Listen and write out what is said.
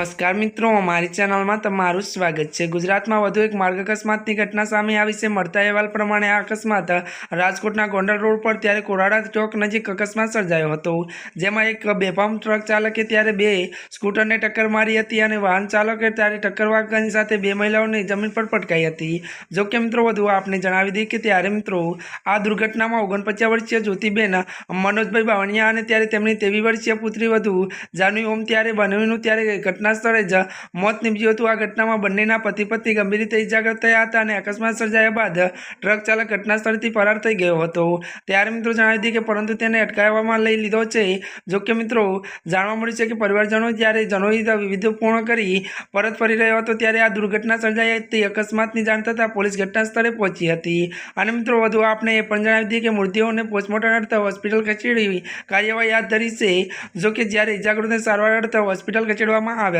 નમસ્કાર મિત્રો, અમારી ચેનલમાં તમારું સ્વાગત છે. ગુજરાતમાં વધુ એક માર્ગ અકસ્માતની ઘટના સામે આવી છે. મળતા અહેવાલ પ્રમાણે આ અકસ્માત રાજકોટના ગોંડલ રોડ પર ત્યારે કોરાડા ચોક નજીક અકસ્માત સર્જાયો હતો. જેમાં એક બેફામ ટ્રક ચાલકે ત્યારે બે સ્કૂટરને ટક્કર મારી હતી અને વાહન ચાલકે ત્યારે ટક્કર વાગવાની સાથે બે મહિલાઓને જમીન પર પટકાઈ હતી. જો કે મિત્રો, વધુ આપને જણાવી દઈએ કે ત્યારે મિત્રો, આ દુર્ઘટનામાં ઓગણપચાસ વર્ષીય જ્યોતિબેન મનોજભાઈ બાવણિયા અને ત્યારે તેમની તેવી વર્ષીય પુત્રી વધુ જાનવી ઓમ ત્યારે બનવીનું ત્યારે ઘટના સ્થળે જ મોત નીપજ્યું હતું. આ ઘટનામાં બંનેના પતિ પત્ની ગંભીર રીતે ઇજાગ્રસ્ત થયા હતા અને અકસ્માત સર્જાયા બાદ ટ્રક ચાલક ઘટના સ્થળેથી ફરાર થઈ ગયો હતો. ત્યારે મિત્રો જણાવી હતી કે પરંતુ તેને અટકાવવામાં લઈ લીધો છે. જો કે મિત્રો જાણવા મળ્યું છે કે પરિવારજનો જ્યારે જનોઈ વિધિ પૂર્ણ કરી પરત ફરી રહ્યો હતો ત્યારે આ દુર્ઘટના સર્જાઈ હતી. અકસ્માતની જાણ થતાં પોલીસ ઘટના સ્થળે પહોંચી હતી. અને મિત્રો વધુ આપણે એ પણ જણાવી હતી કે મૃતદેહોને પોસ્ટમોર્ટમ અર્થે હોસ્પિટલ ખસેડી કાર્યવાહી હાથ ધરી છે. જો કે જ્યારે ઇજાગ્રસ્તને સારવાર અર્થે હોસ્પિટલ ખસેડવામાં આવ્યા